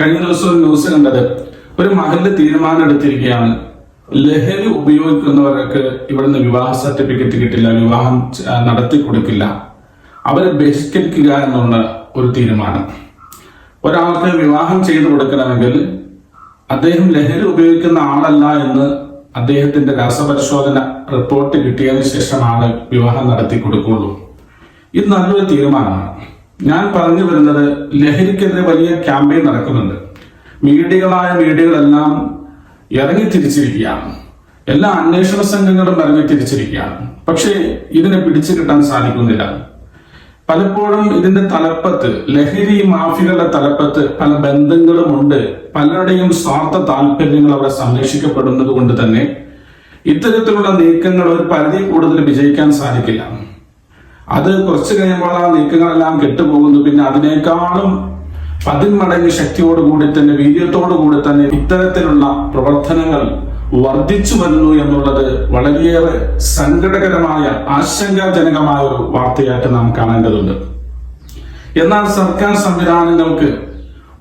കഴിഞ്ഞ ദിവസം ന്യൂസ് കണ്ടത്. ഒരു മഹൽ തീരുമാനം എടുത്തിരിക്കുകയാണ്. ലഹരി ഉപയോഗിക്കുന്നവർക്ക് ഇവിടുന്ന് വിവാഹ സർട്ടിഫിക്കറ്റ് കിട്ടില്ല വിവാഹം നടത്തി കൊടുക്കില്ല. അവരെ ബഹിഷ്കരിക്കുക എന്നുള്ള ഒരു തീരുമാനം. ഒരാൾക്ക് വിവാഹം ചെയ്തു കൊടുക്കണമെങ്കിൽ അദ്ദേഹം ലഹരി ഉപയോഗിക്കുന്ന ആളല്ല എന്ന് അദ്ദേഹത്തിന്റെ രാസപരിശോധന റിപ്പോർട്ട് കിട്ടിയതിനു ശേഷമാണ് വിവാഹം നടത്തി കൊടുക്കുള്ളൂ ഇത് നല്ലൊരു തീരുമാനമാണ്. ഞാൻ പറഞ്ഞു വരുന്നത് ലഹരിക്കെതിരെ വലിയ ക്യാമ്പയിൻ നടക്കുന്നുണ്ട്. മീഡിയകളായ മീഡിയകളെല്ലാം ഇറങ്ങി തിരിച്ചിരിക്കുകയാണ്. എല്ലാ അന്വേഷണ സംഘങ്ങളും ഇറങ്ങി തിരിച്ചിരിക്കുകയാണ്. പക്ഷേ ഇതിനെ പിടിച്ചു കിട്ടാൻ സാധിക്കുന്നില്ല. പലപ്പോഴും ഇതിന്റെ തലപ്പത്ത് ലഹരി മാഫികളുടെ തലപ്പത്ത് പല ബന്ധങ്ങളും ഉണ്ട്. പലരുടെയും സ്വാർത്ഥ താല്പര്യങ്ങൾ അവിടെ സംരക്ഷിക്കപ്പെടുന്നത് കൊണ്ട് തന്നെ ഇത്തരത്തിലുള്ള നീക്കങ്ങൾ ഒരു പരിധി കൂടുതൽ വിജയിക്കാൻ സാധിക്കില്ല. അത് കുറച്ച് കഴിയുമ്പോൾ ആ നീക്കങ്ങളെല്ലാം കെട്ടുപോകുന്നു. പിന്നെ അതിനേക്കാളും പതിന്മടങ്ങ് ശക്തിയോട് കൂടി തന്നെ വീര്യത്തോടു കൂടി തന്നെ ഇത്തരത്തിലുള്ള പ്രവർത്തനങ്ങൾ വർദ്ധിച്ചു വരുന്നു എന്നുള്ളത് വളരെയേറെ സങ്കടകരമായ ആശങ്കാജനകമായ ഒരു വാർത്തയായിട്ട് നാം കാണേണ്ടതുണ്ട്. എന്നാൽ സർക്കാർ സംവിധാനങ്ങൾക്ക്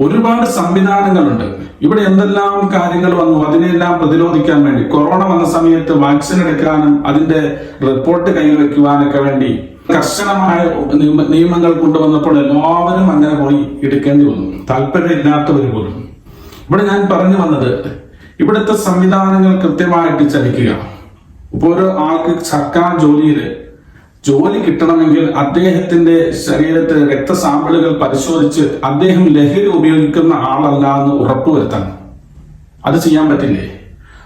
ഒരുപാട് സംവിധാനങ്ങളുണ്ട്. ഇവിടെ എന്തെല്ലാം കാര്യങ്ങൾ വന്നു അതിനെല്ലാം പ്രതിരോധിക്കാൻ വേണ്ടി കൊറോണ വന്ന സമയത്ത് വാക്സിൻ എടുക്കാനും അതിന്റെ റിപ്പോർട്ട് കയ്യിൽ വെക്കുവാനൊക്കെ വേണ്ടി കർശനമായ നിയമങ്ങൾ കൊണ്ടുവന്നപ്പോൾ എല്ലാവരും അങ്ങനെ പോയി എടുക്കേണ്ടി വന്നു. താല്പര്യമില്ലാത്തവർ പോലും. ഇവിടെ ഞാൻ പറഞ്ഞു വന്നത് ഇവിടുത്തെ സംവിധാനങ്ങൾ കൃത്യമായിട്ട് ചലിക്കുക. ഇപ്പൊ ഒരു ആൾക്ക് സർക്കാർ ജോലിയിൽ ജോലി കിട്ടണമെങ്കിൽ അദ്ദേഹത്തിന്റെ ശരീരത്തിൽ രക്തസാമ്പിളുകൾ പരിശോധിച്ച് അദ്ദേഹം ലഹരി ഉപയോഗിക്കുന്ന ആളല്ല എന്ന് ഉറപ്പുവരുത്തണം. അത് ചെയ്യാൻ പറ്റില്ലേ?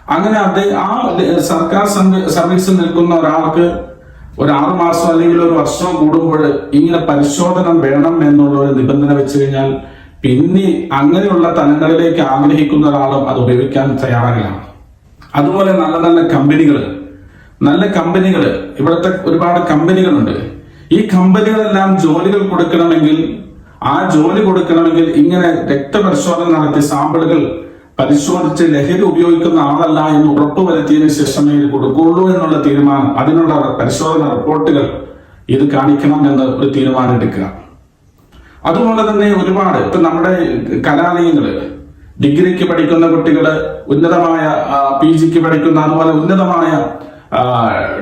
അങ്ങനെ അദ്ദേഹം ആ സർക്കാർ സർവീസിൽ നിൽക്കുന്ന ഒരാൾക്ക് ഒരു ആറു മാസം അല്ലെങ്കിൽ ഒരു വർഷം കൂടുമ്പോൾ ഇങ്ങനെ പരിശോധന വേണം എന്നുള്ള ഒരു നിബന്ധന വെച്ച് കഴിഞ്ഞാൽ പിന്നെ അങ്ങനെയുള്ള തലങ്ങളിലേക്ക് ആഗ്രഹിക്കുന്ന ഒരാളും അത് ഉപയോഗിക്കാൻ തയ്യാറാകില്ല. അതുപോലെ നല്ല നല്ല കമ്പനികൾ നല്ല കമ്പനികൾ ഇവിടുത്തെ ഒരുപാട് കമ്പനികളുണ്ട്. ഈ കമ്പനികളെല്ലാം ജോലികൾ കൊടുക്കണമെങ്കിൽ ആ ജോലി കൊടുക്കണമെങ്കിൽ ഇങ്ങനെ രക്തപരിശോധന നടത്തി സാമ്പിളുകൾ പരിശോധിച്ച് ലഹരി ഉപയോഗിക്കുന്ന ആളല്ല എന്ന് ഉറപ്പുവരുത്തിയതിനു ശേഷമേ ഇത് കൊടുക്കുള്ളൂ എന്നുള്ള തീരുമാനം അതിനുള്ള പരിശോധന റിപ്പോർട്ടുകൾ ഇത് കാണിക്കണം എന്ന് ഒരു തീരുമാനം എടുക്കുക. അതുപോലെ തന്നെ ഒരുപാട് ഇപ്പൊ നമ്മുടെ കലാലയങ്ങൾ ഡിഗ്രിക്ക് പഠിക്കുന്ന കുട്ടികൾ ഉന്നതമായ പി ജിക്ക് പഠിക്കുന്ന അതുപോലെ ഉന്നതമായ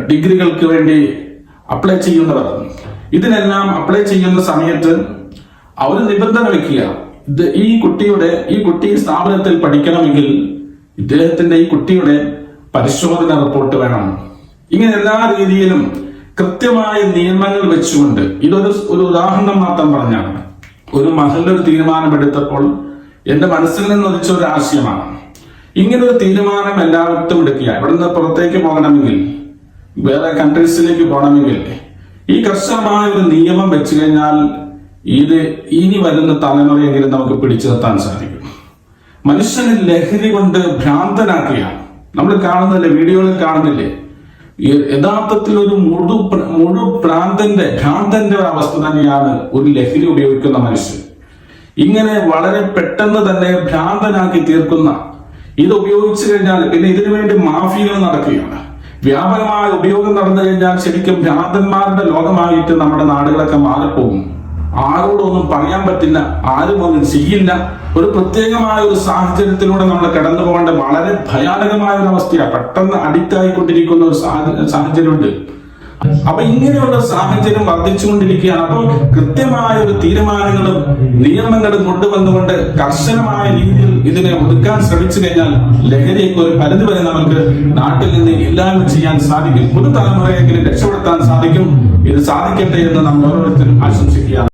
ഡിഗ്രികൾക്ക് വേണ്ടി അപ്ലൈ ചെയ്യുന്നവർ. ഇതിനെല്ലാം അപ്ലൈ ചെയ്യുന്ന സമയത്ത് അവർ നിബന്ധന വെക്കുക. ഈ കുട്ടിയുടെ ഈ കുട്ടി സ്ഥാപനത്തിൽ പഠിക്കണമെങ്കിൽ ഇദ്ദേഹത്തിന്റെ ഈ കുട്ടിയുടെ പരിശോധന റിപ്പോർട്ട് വേണം. ഇങ്ങനെ എല്ലാ രീതിയിലും കൃത്യമായ നിയമങ്ങൾ വെച്ചുകൊണ്ട് ഇതൊരു ഒരു ഉദാഹരണം മാത്രം പറഞ്ഞാണ്. ഒരു മഹലൊരു തീരുമാനമെടുത്തപ്പോൾ എന്റെ മനസ്സിൽ നിന്ന് ഉദിച്ച ഒരു ആശയമാണ്. ഇങ്ങനെ ഒരു തീരുമാനം എല്ലാവർക്കും എടുക്കുക. ഇവിടെ നിന്ന് പുറത്തേക്ക് പോകണമെങ്കിൽ വേറെ കൺട്രീസിലേക്ക് പോകണമെങ്കിൽ ഈ കർശനമായ ഒരു നിയമം വെച്ചു കഴിഞ്ഞാൽ ഇത് ഇനി വരുന്ന തലമുറയെങ്കിലും നമുക്ക് പിടിച്ചു നിർത്താൻ സാധിക്കും. മനുഷ്യനെ ലഹരി കൊണ്ട് ഭ്രാന്തനാക്കുകയാണ് നമ്മൾ കാണുന്നില്ലേ വീഡിയോയിൽ കാണുന്നില്ലേ? യഥാർത്ഥത്തിൽ ഒരു മുഴു മുഴു ഭ്രാന്തന്റെ ഭ്രാന്തന്റെ ഒരു അവസ്ഥ തന്നെയാണ് ഒരു ലഹരി ഉപയോഗിക്കുന്ന മനുഷ്യൻ. ഇങ്ങനെ വളരെ പെട്ടെന്ന് തന്നെ ഭ്രാന്തനാക്കി തീർക്കുന്ന ഇത് ഉപയോഗിച്ചു കഴിഞ്ഞാൽ പിന്നെ ഇതിനു വേണ്ടി മാഫിയകൾ നടക്കുകയാണ്. വ്യാപകമായ ഉപയോഗം നടന്നു കഴിഞ്ഞാൽ ശരിക്കും ഭ്രാന്തന്മാരുടെ ലോകമായിട്ട് നമ്മുടെ നാടുകളൊക്കെ മാറിപ്പോകും. ആരോടൊന്നും പറയാൻ പറ്റില്ല ആരും ഒന്നും ചെയ്യില്ല. ഒരു പ്രത്യേകമായ ഒരു സാഹചര്യത്തിലൂടെ നമ്മൾ കടന്നു പോകേണ്ട വളരെ ഭയാനകമായ ഒരു അവസ്ഥയാണ് പെട്ടെന്ന് അഡിക്റ്റ് ആയിക്കൊണ്ടിരിക്കുന്ന ഒരു സാഹചര്യമുണ്ട്. അപ്പൊ ഇങ്ങനെയുള്ള സാഹചര്യം വർദ്ധിച്ചുകൊണ്ടിരിക്കുകയാണ്. അപ്പോൾ കൃത്യമായ ഒരു തീരുമാനങ്ങളും നിയമങ്ങളും കൊണ്ടുവന്നുകൊണ്ട് കർശനമായ രീതിയിൽ ഇതിനെ ഒതുക്കാൻ ശ്രമിച്ചു കഴിഞ്ഞാൽ ലഹരിയൊക്കെ ഒരു പരിധി വരെ നമുക്ക് നാട്ടിൽ നിന്ന് ഇല്ലായ്മ ചെയ്യാൻ സാധിക്കും. പുതുതലമുറയെങ്കിലും രക്ഷപ്പെടുത്താൻ സാധിക്കും. ഇത് സാധിക്കട്ടെ എന്ന് നമ്മൾ ഓരോരുത്തരും ആശംസിക്കുകയാണ്.